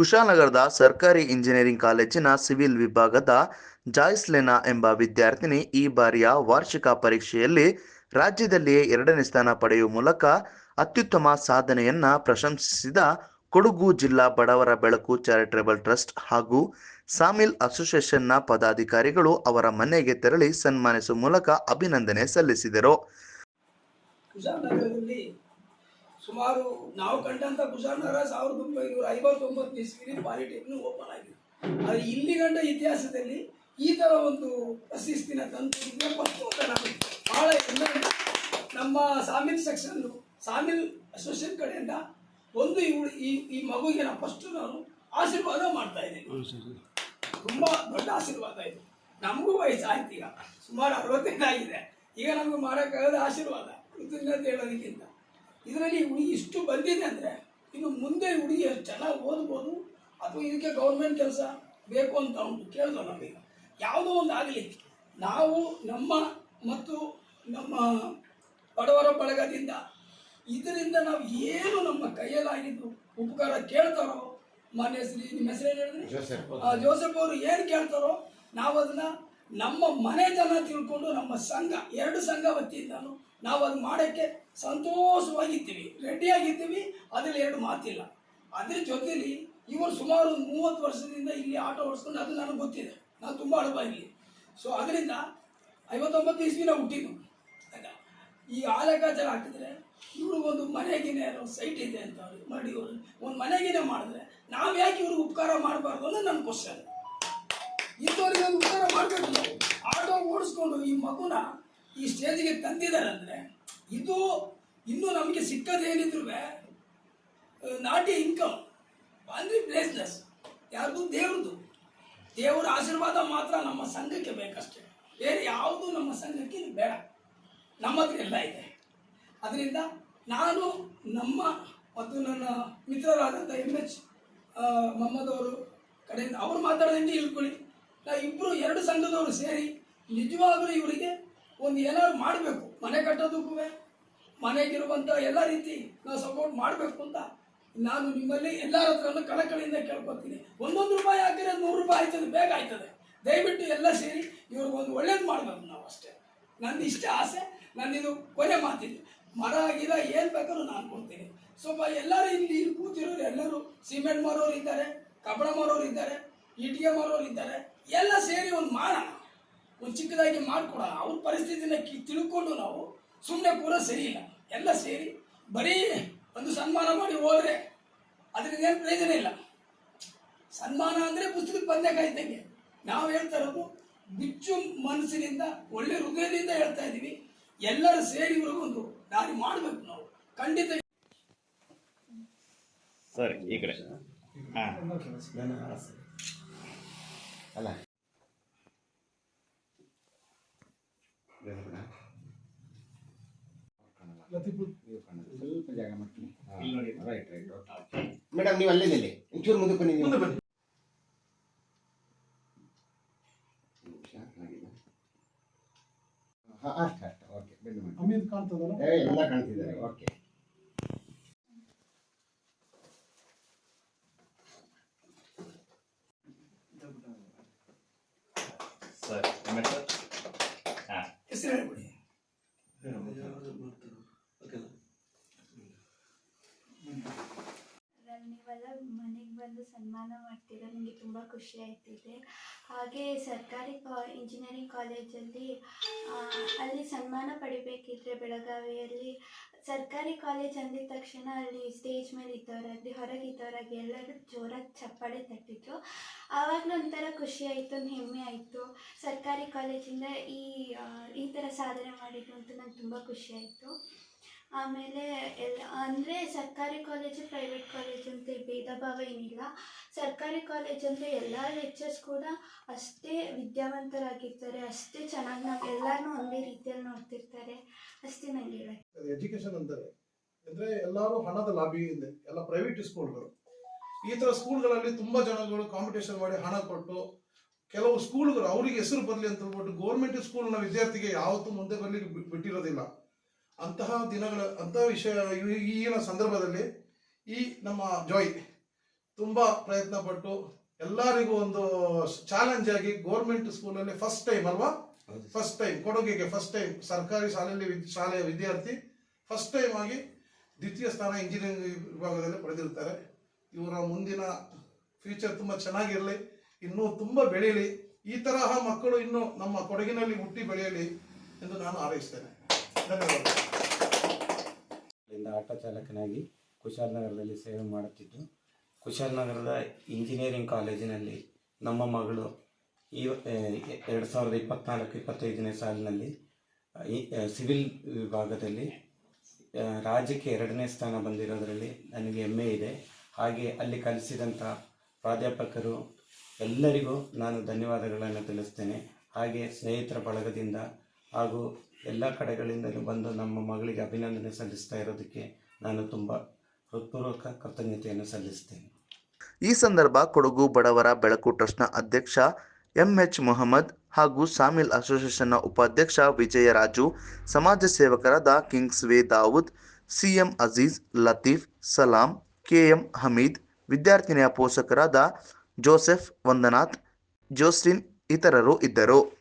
ಕುಶಾಲನಗರದ ಸರ್ಕಾರಿ ಇಂಜಿನಿಯರಿಂಗ್ ಕಾಲೇಜಿನ ಸಿವಿಲ್ ವಿಭಾಗದ ಜಾಯ್ಸ್ಲೆನಾ ಎಂಬ ವಿದ್ಯಾರ್ಥಿನಿ ಈ ಬಾರಿಯ ವಾರ್ಷಿಕ ಪರೀಕ್ಷೆಯಲ್ಲಿ ರಾಜ್ಯದಲ್ಲಿಯೇ ಎರಡನೇ ಸ್ಥಾನ ಪಡೆಯುವ ಮೂಲಕ ಅತ್ಯುತ್ತಮ ಸಾಧನೆಯನ್ನ ಪ್ರಶಂಸಿಸಿದ ಕೊಡಗು ಜಿಲ್ಲಾ ಬಡವರ ಬೆಳಕು ಚಾರಿಟೇಬಲ್ ಟ್ರಸ್ಟ್ ಹಾಗೂ ಸಾಮಿಲ್ ಅಸೋಸಿಯೇಷನ್ನ ಪದಾಧಿಕಾರಿಗಳು ಅವರ ಮನೆಗೆ ತೆರಳಿ ಸನ್ಮಾನಿಸುವ ಮೂಲಕ ಅಭಿನಂದನೆ ಸಲ್ಲಿಸಿದರು. ಸುಮಾರು ನಾವು ಕಂಡಂಥ ಕುಶಾಲನಗರ ಸಾವಿರದ ಒಂಬೈನೂರ ಐವತ್ತೊಂಬತ್ತು ಇಸ್ವಿಲಿ ಪಾಲಿಟೆಕ್ನಿಕ್ ಓಪನ್ ಆಗಿದೆ. ಆದರೆ ಇಲ್ಲಿ ಗಂಡ ಇತಿಹಾಸದಲ್ಲಿ ಈ ಥರ ಒಂದು ಪ್ರಶಸ್ತಿನ ತಂದು ಫಸ್ಟ್ ನಾನು ಭಾಳ ಹೆಮ್ಮೆ. ನಮ್ಮ ಸಾಮಿಲ್ ಸೆಕ್ಷನ್ ಸಾಮಿಲ್ ಅಸೋಸಿಯೇಷನ್ ಕಡೆಯಿಂದ ಒಂದು ಇವಳು ಈ ಈ ಮಗುವಿಗೆ ನಾನು ಫಸ್ಟ್ ನಾನು ಆಶೀರ್ವಾದ ಮಾಡ್ತಾ ಇದ್ದೀನಿ. ತುಂಬ ದೊಡ್ಡ ಆಶೀರ್ವಾದ ಇದು. ನಮಗೂ ವಯಸ್ಸು ಆಯ್ತು ಈಗ. ಸುಮಾರು ಅರವತ್ತೈದು ಆಗಿದೆ. ಈಗ ನಮಗೆ ಮಾಡೋಕ್ಕಾಗದ ಆಶೀರ್ವಾದ. ಕೃತಜ್ಞತೆ ಹೇಳೋದಕ್ಕಿಂತ. ಇದರಲ್ಲಿ ಹುಡುಗಿ ಇಷ್ಟು ಬಂದಿದೆ ಅಂದರೆ ಇನ್ನು ಮುಂದೆ ಹುಡುಗಿ ಎಷ್ಟು ಚೆನ್ನಾಗಿ ಓದ್ಬೋದು ಅಥವಾ ಇದಕ್ಕೆ ಗೌರ್ಮೆಂಟ್ ಕೆಲಸ ಬೇಕು ಅಂತ ಉಂಟು ಕೇಳ್ದೋ ನಮಗೆ. ಯಾವುದೋ ಒಂದು ಆಗಲಿ. ನಾವು ನಮ್ಮ ಮತ್ತು ನಮ್ಮ ಬಡವರ ಬಳಗದಿಂದ ಇದರಿಂದ ನಾವು ಏನು ನಮ್ಮ ಕೈಯಲ್ಲಾಗಿದ್ದು ಉಪಕಾರ ಕೇಳ್ತಾರೋ ಮಾನ್ಯ ಶ್ರೀ ನಿಮ್ಮ ಹೆಸರು ಏನು ಹೇಳಿದ್ರಿ? ಜೋಸೆಫ್ ಅವರು. ಏನು ಕೇಳ್ತಾರೋ ನಾವು ಅದನ್ನ ನಮ್ಮ ಮನೆ ಜನ ತಿಳ್ಕೊಂಡು ನಮ್ಮ ಸಂಘ, ಎರಡು ಸಂಘ ವತಿಯಿಂದನೂ ನಾವು ಅದು ಮಾಡೋಕ್ಕೆ ಸಂತೋಷವಾಗಿರ್ತೀವಿ ರೆಡಿಯಾಗಿರ್ತೀವಿ ಅದರಲ್ಲಿ ಎರಡು ಮಾತಿಲ್ಲ. ಅದ್ರ ಜೊತೆಲಿ ಇವರು ಸುಮಾರು ಒಂದು ಮೂವತ್ತು ವರ್ಷದಿಂದ ಇಲ್ಲಿ ಆಟೋ ಓಡಿಸ್ಕೊಂಡು ಅದು ನನಗೆ ಗೊತ್ತಿದೆ. ನಾನು ತುಂಬ ಇಲ್ಲಿ ಸೊ ಅದರಿಂದ ಐವತ್ತೊಂಬತ್ತು ಇಸ್ವಿನ ಹುಟ್ಟಿದ್ದು. ಆಯ್ತಾ? ಈ ಆ ಲೆಕ್ಕಾಚಾರ ಹಾಕಿದ್ರೆ ಇವ್ರಿಗೊಂದು ಮನೆಗಿನೇ ಸೈಟ್ ಇದೆ ಅಂತ ಮಾಡಿ ಒಂದು ಮನೆಗಿನೇ ಮಾಡಿದ್ರೆ ನಾವು ಯಾಕೆ ಇವ್ರಿಗೆ ಉಪಕಾರ ಮಾಡಬಾರ್ದು ಅನ್ನೋದು ನನ್ನ ಕ್ವಶನ್ ಇಂಥವ್ರಿಗೆ ಒಂದು ಉತ್ತರ ಮಾಡಬೇಕು. ನಾವು ಆಟೋ ಓಡಿಸ್ಕೊಂಡು ಈ ಮಗುನ ಈ ಸ್ಟೇಜಿಗೆ ತಂದಿದ್ದಾರೆ ಅಂದರೆ ಇದು ಇನ್ನೂ ನಮಗೆ ಸಿಕ್ಕದೇನಿದ್ರು ನಾಟಿ ಇನ್ಕಮ್ ಅಂದರೆ ಪ್ಲೇಸ್ಲೆಸ್ ಯಾರ್ದು ದೇವ್ರದ್ದು ದೇವರ ಆಶೀರ್ವಾದ ಮಾತ್ರ ನಮ್ಮ ಸಂಘಕ್ಕೆ ಬೇಕಷ್ಟೇ. ಬೇರೆ ಯಾವುದು ನಮ್ಮ ಸಂಘಕ್ಕೆ ಬೇಡ. ನಮ್ಮ ಹತ್ರ ಎಲ್ಲ ಇದೆ. ಅದರಿಂದ ನಾನು ನಮ್ಮ ಮತ್ತು ನನ್ನ ಮಿತ್ರರಾದಂಥ ಎಂ ಎಚ್ ಮೊಹಮ್ಮದ್ ಅವರು ಕಡೆಯಿಂದ ಅವರು ಮಾತಾಡೋದಂಗೆ ಇಳ್ಕೊಳ್ಳಿ ಇಬ್ಬರು ಎರಡು ಸಂಘದವರು ಸೇರಿ ನಿಜವಾಗಲೂ ಇವರಿಗೆ ಒಂದು ಏನಾದ್ರು ಮಾಡಬೇಕು. ಮನೆ ಕಟ್ಟೋದಕ್ಕೂ ಮನೆಗಿರುವಂಥ ಎಲ್ಲ ರೀತಿ ನಾವು ಸಪೋರ್ಟ್ ಮಾಡಬೇಕು ಅಂತ ನಾನು ನಿಮ್ಮಲ್ಲಿ ಎಲ್ಲರ ಹತ್ರನೂ ಕಳಕಳಿಯಿಂದ ಕೇಳ್ಕೊತೀನಿ. ಒಂದೊಂದು ರೂಪಾಯಿ ಹಾಕಿದ್ರೆ ನೂರು ರೂಪಾಯಿ ಆಯ್ತದೆ, ಬೇಗ ಆಯ್ತದೆ. ದಯವಿಟ್ಟು ಎಲ್ಲ ಸೇರಿ ಇವ್ರಿಗೊಂದು ಒಳ್ಳೇದು ಮಾಡಬೇಕು ನಾವು ಅಷ್ಟೇ. ನನ್ನ ಇಷ್ಟ ಆಸೆ ನನ್ನಿದು ಕೊನೆ ಮಾತಿದೆ. ಮರ ಗಿರ ಏನು ಬೇಕಾದ್ರೂ ನಾನು ಕೊಡ್ತೀನಿ. ಸ್ವಲ್ಪ ಎಲ್ಲರೂ ಇಲ್ಲಿ ಕೂತಿರೋರು ಎಲ್ಲರೂ, ಸಿಮೆಂಟ್ ಮಾರೋರು ಇದ್ದಾರೆ ಕಬ್ಬಣ ಮಾರೋರು ಇದ್ದಾರೆ. ಇಟ್ಟಿಗೆ ಮಾರೋರು ಇದ್ದಾರೆ. ಎಲ್ಲ ಸೇರಿ ಒಂದು ಮಾಡೋಣ ಒಂದು ಚಿಕ್ಕದಾಗಿ ಮಾಡಿಕೊಡೋಣ. ಅವ್ರ ಪರಿಸ್ಥಿತಿನ ಕಿ ತಿಳ್ಕೊಂಡು ನಾವು ಸುಮ್ಮನೆ ಕೂಡ ಸರಿ ಇಲ್ಲ. ಎಲ್ಲ ಸೇರಿ ಬರೀ ಒಂದು ಸನ್ಮಾನ ಮಾಡಿ ಹೋದರೆ ಅದರಿಂದ ಏನು ಪ್ರಯೋಜನ ಇಲ್ಲ. ಸನ್ಮಾನ ಅಂದರೆ ಪುಸ್ತಕಕ್ಕೆ ಪಂದ್ಯ ಇದ್ದಂಗೆ. ನಾವು ಹೇಳ್ತಾ ಇರೋದು ಬಿಚ್ಚು ಮನಸ್ಸಿನಿಂದ ಒಳ್ಳೆ ಹೃದಯದಿಂದ ಹೇಳ್ತಾ ಇದ್ದೀವಿ. ಎಲ್ಲರೂ ಸೇರಿ ಇವ್ರಿಗೊಂದು ದಾರಿ ಮಾಡಬೇಕು ನಾವು. ಖಂಡಿತ ಸರಿ ಈ ಕಡೆ. ಹಾಂ. ಅಲ್ಲ. ಸ್ವಲ್ಪ ಜಾಗ ಮಾಡ್ತೀನಿ ಇಲ್ಲಿ ನೋಡಿ. ರೈಟ್ ರೈಟ್ ಮೇಡಮ್ ನೀವು ಅಲ್ಲೇ ನಿಲ್ಲಿ ಒಂಚೂರು ಮುಂದೆ ಬನ್ನಿ ನೀವು. ಹಾ, ಅಷ್ಟೇ ಅಷ್ಟೇ ಓಕೆ ಬನ್ನಿ ಮೇಡಮ್ ಅಮಿತ್ ಕಾಣ್ತದಲ್ಲ? ಏ ಎಲ್ಲ ಕಾಣ್ತಿದ್ದಾರೆ. ಓಕೆ ಸರಿ ಆಮೇಲೆ ಸರ್ ಹಾಂ ಹೆಸರು ಹೇಳ್ಬಿಡಿ ಅದ್ರಲ್ಲಿ ನೀವೆಲ್ಲ ಮನೆಗೆ ಬಂದು ಸನ್ಮಾನ ಮಾಡ್ತೀರ ನನಗೆ ತುಂಬ ಖುಷಿ ಆಯ್ತಿದೆ ಹಾಗೆ ಸರ್ಕಾರಿ ಕಾ ಇಂಜಿನಿಯರಿಂಗ್ ಕಾಲೇಜಲ್ಲಿ ಅಲ್ಲಿ ಸನ್ಮಾನ ಪಡಿಬೇಕಿದ್ರೆ ಬೆಳಗಾವಿಯಲ್ಲಿ ಸರ್ಕಾರಿ ಕಾಲೇಜ್ ಅಂದಿದ ತಕ್ಷಣ ಅಲ್ಲಿ ಸ್ಟೇಜ್ ಮೇಲೆ ಇದ್ದವರಾಗಲಿ, ಹೊರಗೆ ಇದ್ದವರಾಗಿ ಎಲ್ಲರೂ ಜೋರಾಗಿ ಚಪ್ಪಾಳೆ ತಟ್ಟಿದ್ರು. ಆವಾಗಲೂ ಒಂಥರ ಖುಷಿ ಆಯಿತು, ಹೆಮ್ಮೆ ಆಯಿತು. ಸರ್ಕಾರಿ ಕಾಲೇಜಿಂದ ಈ ಈ ಥರ ಸಾಧನೆ ಮಾಡಿದ್ದು ಅಂತ ನಂಗೆ ತುಂಬ ಖುಷಿ ಆಯಿತು. ಆಮೇಲೆ ಎಲ್ಲ, ಅಂದರೆ ಸರ್ಕಾರಿ ಕಾಲೇಜು ಪ್ರೈವೇಟ್ ಕಾಲೇಜ್ ಅಂತ ಭೇದ ಭಾವ ಏನಿಲ್ಲ. ಸರ್ಕಾರಿ ಕಾಲೇಜ್ ಅಂದರೆ ಎಲ್ಲ ಲೆಕ್ಚರ್ಸ್ ಕೂಡ ಅಷ್ಟೇ ವಿದ್ಯಾವಂತರಾಗಿರ್ತಾರೆ, ಅಷ್ಟೇ ಚೆನ್ನಾಗಿ ನಾವು ಎಲ್ಲರನ್ನೂ ಒಂದೇ ರೀತಿಯಲ್ಲಿ ನೋಡ್ತಿರ್ತಾರೆ. ಅಷ್ಟೇ ನನಗೆ ಎಜುಕೇಶನ್ ಅಂದರೆ ಅಂದ್ರೆ ಎಲ್ಲರೂ ಹಣದ ಲಾಭಿಯಿಂದ ಎಲ್ಲ ಪ್ರೈವೇಟ್ ಸ್ಕೂಲ್ಗಳು ಈ ಥರ ಸ್ಕೂಲ್ಗಳಲ್ಲಿ ತುಂಬಾ ಜನಗಳು ಕಾಂಪಿಟೇಷನ್ ಮಾಡಿ ಹಣ ಕೊಟ್ಟು ಕೆಲವು ಸ್ಕೂಲ್ಗಳು ಅವರಿಗೆ ಹೆಸರು ಬರಲಿ ಅಂತ ಹೇಳ್ಬಿಟ್ಟು ಗೌರ್ಮೆಂಟ್ ಸ್ಕೂಲ್ನ ವಿದ್ಯಾರ್ಥಿಗೆ ಯಾವತ್ತೂ ಮುಂದೆ ಬರಲಿಕ್ಕೆ ಬಿಟ್ಟಿರೋದಿಲ್ಲ. ಅಂತಹ ದಿನಗಳ ಅಂತಹ ವಿಷಯ ಈಗಿನ ಸಂದರ್ಭದಲ್ಲಿ ಈ ನಮ್ಮ ಜಾಯ್ ತುಂಬ ಪ್ರಯತ್ನ ಪಟ್ಟು ಎಲ್ಲರಿಗೂ ಒಂದು ಚಾಲೆಂಜ್ ಆಗಿ ಗೌರ್ಮೆಂಟ್ ಸ್ಕೂಲಲ್ಲಿ ಫಸ್ಟ್ ಟೈಮ್ ಅಲ್ವಾ? ಫಸ್ಟ್ ಟೈಮ್ ಕೊಡಗಿಗೆ ಫಸ್ಟ್ ಟೈಮ್ ಸರ್ಕಾರಿ ಶಾಲೆಯಲ್ಲಿ ಶಾಲೆಯ ವಿದ್ಯಾರ್ಥಿ ಫಸ್ಟ್ ಟೈಮ್ ಆಗಿ ದ್ವಿತೀಯ ಸ್ಥಾನ ಇಂಜಿನಿಯರಿಂಗ್ ವಿಭಾಗದಲ್ಲಿ ಪಡೆದಿರ್ತಾರೆ ಇವರ ಮುಂದಿನ ಫ್ಯೂಚರ್ ತುಂಬ ಚೆನ್ನಾಗಿರಲಿ ಇನ್ನೂ ತುಂಬ ಬೆಳೀಲಿ ಈ ತರಹ ಮಕ್ಕಳು ಇನ್ನೂ ನಮ್ಮ ಕೊಡಗಿನಲ್ಲಿ ಹುಟ್ಟಿ ಬೆಳೆಯಲಿ ಎಂದು ನಾನು ಹಾರೈಸ್ತೇನೆ. ಧನ್ಯವಾದ ಆಟೋ ಚಾಲಕನಾಗಿ ಕುಶಾಲನಗರದಲ್ಲಿ ಸೇವೆ ಮಾಡುತ್ತಿದ್ದು ಕುಶಾಲನಗರದ ಇಂಜಿನಿಯರಿಂಗ್ ಕಾಲೇಜಿನಲ್ಲಿ ನಮ್ಮ ಮಗಳು ಈ ಎರಡು ಸಾವಿರದ ಇಪ್ಪತ್ನಾಲ್ಕು, ಇಪ್ಪತ್ತೈದನೇ ಸಾಲಿನಲ್ಲಿ ಸಿವಿಲ್ ವಿಭಾಗದಲ್ಲಿ ರಾಜ್ಯಕ್ಕೆ ಎರಡನೇ ಸ್ಥಾನ ಬಂದಿರೋದರಲ್ಲಿ ನನಗೆ ಹೆಮ್ಮೆ ಇದೆ. ಹಾಗೆ ಅಲ್ಲಿ ಕಲಿಸಿದಂಥ ಪ್ರಾಧ್ಯಾಪಕರು ಎಲ್ಲರಿಗೂ ನಾನು ಧನ್ಯವಾದಗಳನ್ನು ತಿಳಿಸ್ತೇನೆ. ಹಾಗೆ ಸ್ನೇಹಿತರ ಬಳಗದಿಂದ ಹಾಗೂ ಎಲ್ಲ ಕಡೆಗಳಿಂದಲೂ ಬಂದು ನಮ್ಮ ಮಗಳಿಗೆ ಅಭಿನಂದನೆ ಸಲ್ಲಿಸ್ತಾ ಇರೋದಕ್ಕೆ ನಾನು ತುಂಬ ಹೃತ್ಪೂರ್ವಕ ಕೃತಜ್ಞತೆಯನ್ನು ಸಲ್ಲಿಸ್ತೇನೆ. ಈ ಸಂದರ್ಭ ಕೊಡಗು ಬಡವರ ಬೆಳಕು ಟ್ರಸ್ಟ್ನ ಅಧ್ಯಕ್ಷ ಎಂ ಎಚ್ ಮೊಹಮ್ಮದ್ ಹಾಗೂ ಸಾಮಿಲ್ ಅಸೋಸಿಯೇಷನ್ನ ಉಪಾಧ್ಯಕ್ಷ ವಿಜಯರಾಜು, ಸಮಾಜ ಸೇವಕರಾದ Kingsway Dawood, CM Aziz Latif, Salam, KM Hameed, ವಿದ್ಯಾರ್ಥಿನಿಯ ಪೋಷಕರಾದ ಜೋಸೆಫ್ ವಂದನಾಥ್ ಜೋಸ್ಟಿನ್ ಇತರರು ಇದ್ದರು.